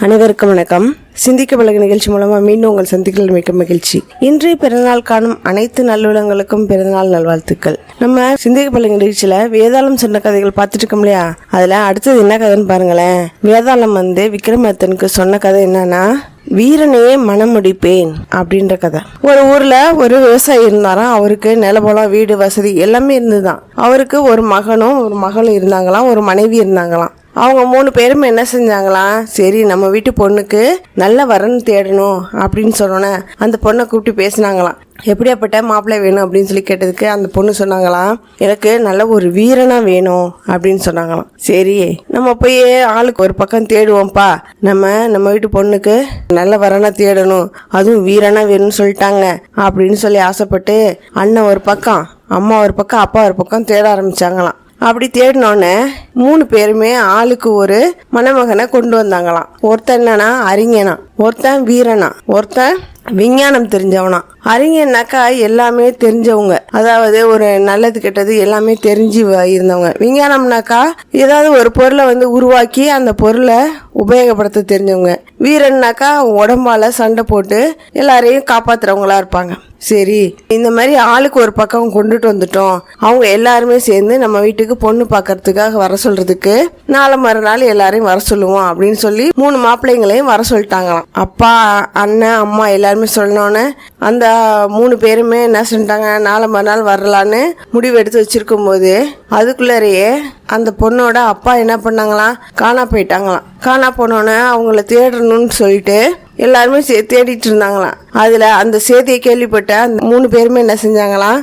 அனைவருக்கும் வணக்கம். சிந்திக்க பழக நிகழ்ச்சி மூலமாக மீண்டும் உங்கள் சந்திக்கல் மிக்க மகிழ்ச்சி. இன்றைய பிறந்தநாள் காணும் அனைத்து நல்லுள்ளங்களுக்கும் பிறந்தநாள் நல்வாழ்த்துக்கள். நம்ம சிந்திக்க பழக நிகழ்ச்சியில வேதாளம் சொன்ன கதைகள் பார்த்துட்டு இருக்கோம் இல்லையா? அதுல அடுத்தது என்ன கதைன்னு பாருங்களேன். வேதாளம் வந்து விக்ரமாதித்தனுக்கு சொன்ன கதை என்னன்னா வீரனையே முடிப்பேன் அப்படின்ற கதை. ஒரு ஊர்ல ஒரு விவசாயி இருந்தாராம். அவருக்கு நிலபலம் வீடு வசதி எல்லாமே இருந்துதான் அவருக்கு ஒரு மகனும் ஒரு மகளும் இருந்தாங்களாம். ஒரு மனைவி இருந்தாங்களாம். அவங்க மூணு பேரும் என்ன செஞ்சாங்களாம் சரி நம்ம வீட்டு பொண்ணுக்கு நல்ல வரன் தேடணும் அப்படின்னு சொன்னோன்னே அந்த பொண்ணை கூப்பிட்டு பேசினாங்களாம் எப்படியாப்பட்ட மாப்பிள்ளை வேணும் அப்படின்னு சொல்லி கேட்டதுக்கு அந்த பொண்ணு சொன்னாங்களாம் எனக்கு நல்ல ஒரு வீரனா வேணும் அப்படின்னு சொன்னாங்களாம் சரி நம்ம போய் ஆளுக்கு ஒரு பக்கம் தேடுவோம்ப்பா. நம்ம நம்ம வீட்டு பொண்ணுக்கு நல்ல வரனா தேடணும் அதுவும் வீரனா வேணும்னு சொல்லிட்டாங்க அப்படின்னு சொல்லி ஆசைப்பட்டு அண்ணன் ஒரு பக்கம் அம்மா ஒரு பக்கம் அப்பா ஒரு பக்கம் தேட ஆரம்பிச்சாங்களாம். அப்படி தேடினோடனே மூணு பேருமே ஆளுக்கு ஒரு மணமகனை கொண்டு வந்தாங்களாம். ஒருத்தன் என்னன்னா அறிஞனா ஒருத்தன் வீரனா ஒருத்தன் விஞ்ஞானம் தெரிஞ்சவனா. அறிஞனாக்கா எல்லாமே தெரிஞ்சவங்க. அதாவது ஒரு நல்லது கெட்டது எல்லாமே தெரிஞ்சு வ- இருந்தவங்க. விஞ்ஞானம்னாக்கா ஏதாவது ஒரு பொருளை வந்து உருவாக்கி அந்த பொருளை உபயோகப்படுத்த தெரிஞ்சவங்க. வீரன்னாக்கா உடம்பால சண்டை போட்டு எல்லாரையும் காப்பாத்துறவங்களா இருப்பாங்க. சரி இந்த மாதிரி ஆளுக்கு ஒரு பக்கம் கொண்டுட்டு வந்துட்டோம். அவங்க எல்லாருமே சேர்ந்து நம்ம வீட்டுக்கு பொண்ணு பார்க்கறதுக்காக வர சொல்றதுக்கு நாளை மறுநாள் எல்லாரையும் வர சொல்லுவோம் அப்படின்னு சொல்லி மூணு மாப்பிள்ளைங்களையும் வர சொல்லிட்டாங்களாம். அப்பா அண்ணன் அம்மா எல்லாருமே சொன்னோன்னே அந்த மூணு பேருமே என்ன சொல்லிட்டாங்க? நாளை மறுநாள் வரலான்னு முடிவு எடுத்து வச்சிருக்கும் போது அதுக்குள்ளேயே அந்த பொண்ணோட அப்பா என்ன பண்ணாங்களாம்? காணா போயிட்டாங்களாம். காணா போனோன்னே அவங்கள தேடணும்னு சொல்லிட்டு எல்லாருமே சே தேடிட்டு இருந்தாங்களாம். அதில் அந்த செய்தியை கேள்விப்பட்ட அந்த மூணு பேருமே என்ன செஞ்சாங்களாம்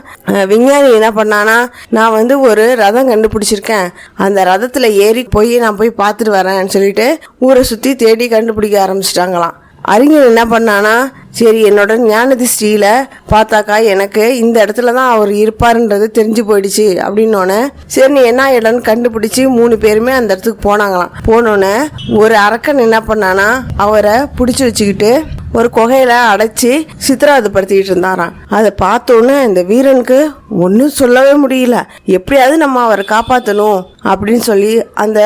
விஞ்ஞானி என்ன பண்ணானா நான் வந்து ஒரு ரதம் கண்டுபிடிச்சிருக்கேன். அந்த ரதத்தில் ஏறி போய் நான் போய் பார்த்துட்டு வரேன்னு சொல்லிட்டு ஊரை சுற்றி தேடி கண்டுபிடிக்க ஆரம்பிச்சிட்டாங்களாம். அறிஞர் என்ன பண்ணானா சரி என்னோட ஞான திருஷ்டியில பார்த்தாக்கா எனக்கு இந்த இடத்துல தான் அவர் இருப்பாருன்றது தெரிஞ்சு போயிடுச்சு. அப்படின்னோடனே சரி நீ என்ன இடம்னு கண்டுபிடிச்சு மூணு பேருமே அந்த இடத்துக்கு போனாங்களாம். போனோடனே ஒரு அரக்கன் என்ன பண்ணானா அவரை பிடிச்சி வச்சுக்கிட்டு ஒரு குகையில அடைச்சி சித்திராவதைப்படுத்திக்கிட்டு இருந்தாராம். அதை பார்த்தோன்னே இந்த வீரனுக்கு ஒன்றும் சொல்லவே முடியல. எப்படியாவது நம்ம அவரை காப்பாற்றணும் அப்படின்னு சொல்லி அந்த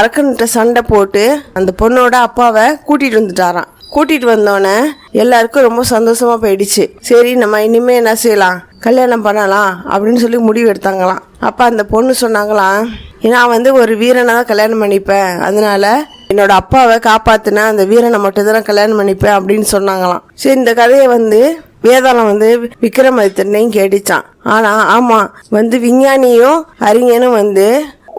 அரக்கன்கிட்ட சண்டை போட்டு அந்த பொண்ணோட அப்பாவை கூட்டிகிட்டு வந்துட்டாராம். கூட்டிட்டு வந்தோடனே எல்லாருக்கும் ரொம்ப சந்தோஷமா போயிடுச்சு. சரி நம்ம இனிமே என்ன செய்யலாம்? கல்யாணம் பண்ணலாம் அப்படின்னு சொல்லி முடிவு எடுத்தாங்களாம். அப்ப அந்த பொண்ணு சொன்னாங்களாம் நான் வந்து ஒரு வீரனை தான் கல்யாணம் பண்ணிப்பேன். அதனால என்னோட அப்பாவை காப்பாத்தின அந்த வீரனை மட்டும்தான் கல்யாணம் பண்ணிப்பேன் அப்படின்னு சொன்னாங்களாம். சரி இந்த கதையை வந்து வேதாளம் வந்து விக்ரமாதித்தனையும் கேட்டுச்சான் ஆனா ஆமா வந்து விஞ்ஞானியும் அறிஞனும் வந்து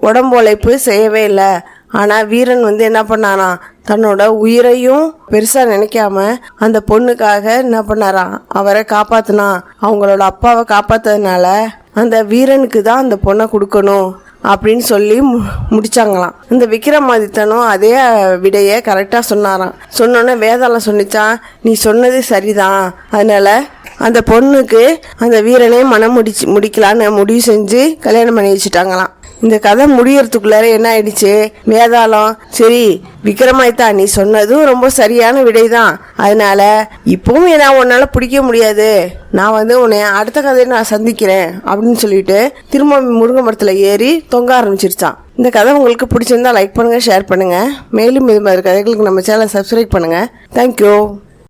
உடம்பு உழைப்பு செய்யவே இல்லை. ஆனால் வீரன் வந்து என்ன பண்ணானா தன்னோட உயிரையும் பெருசாக நினைக்காம அந்த பொண்ணுக்காக என்ன பண்ணாராம் அவரை காப்பாத்தினா அவங்களோட அப்பாவை காப்பாத்ததுனால அந்த வீரனுக்கு தான் அந்த பொண்ணை கொடுக்கணும் அப்படின்னு சொல்லி மு- முடிச்சாங்களாம். இந்த விக்ரமாதித்தனும் அதே விடையை கரெக்டாக சொன்னாராம். சொன்னோன்னே வேதாளம் சொன்னிச்சான் நீ சொன்னது சரிதான். அதனால அந்த பொண்ணுக்கு அந்த வீரனே மனம் முடிச்சு முடிக்கலான்னு முடிவு செஞ்சு கல்யாணம் பண்ணி வச்சுட்டாங்களாம். இந்த கதை முடியறதுக்குள்ளார என்ன ஆயிடுச்சு? வேதாளம் சரி விக்ரமாய்த்தா நீ சொன்னதும் ரொம்ப சரியான விடைதான். அதனால இப்பவும் நான் உன்னால பிடிக்க முடியாது. நான் வந்து உன்னை அடுத்த கதையை நான் சந்திக்கிறேன் அப்படின்னு சொல்லிட்டு திரும்ப முருங்கை மரத்தில் ஏறி தொங்க ஆரம்பிச்சிருச்சான். இந்த கதை உங்களுக்கு பிடிச்சிருந்தா லைக் பண்ணுங்க ஷேர் பண்ணுங்க. மேலும் இது மாதிரி கதைகளுக்கு நம்ம சேனலை சப்ஸ்கிரைப் பண்ணுங்க. தேங்க்யூ